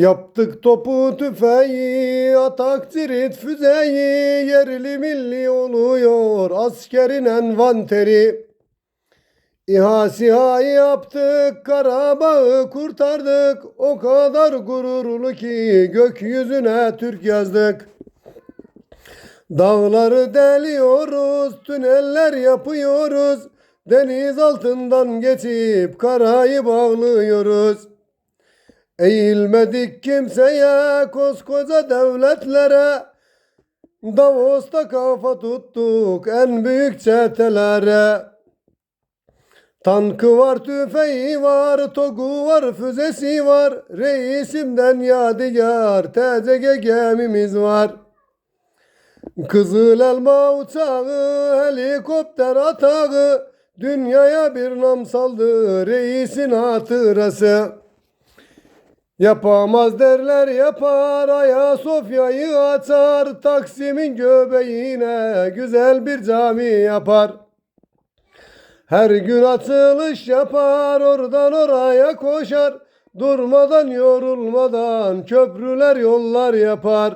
Yaptık topu tüfeği, atak cirit füzeyi, yerli milli oluyor askerin envanteri. İHA SİHA yaptık, Karabağ'ı kurtardık, o kadar gururlu ki gökyüzüne Türk yazdık. Dağları deliyoruz, tüneller yapıyoruz, deniz altından geçip karayı bağlıyoruz. Eğilmedik kimseye, koskoca devletlere, Davos'ta kafa tuttuk en büyük çetelere. Tankı var, tüfeği var, togu var, füzesi var, reisimden yadigar, TCG gemimiz var. Kızıl elma uçağı, helikopter atağı, dünyaya bir nam saldı reisin hatırası. Yapamaz derler yapar, Ayasofya'yı açar, Taksim'in göbeğine güzel bir cami yapar. Her gün açılış yapar, oradan oraya koşar, durmadan yorulmadan köprüler yollar yapar.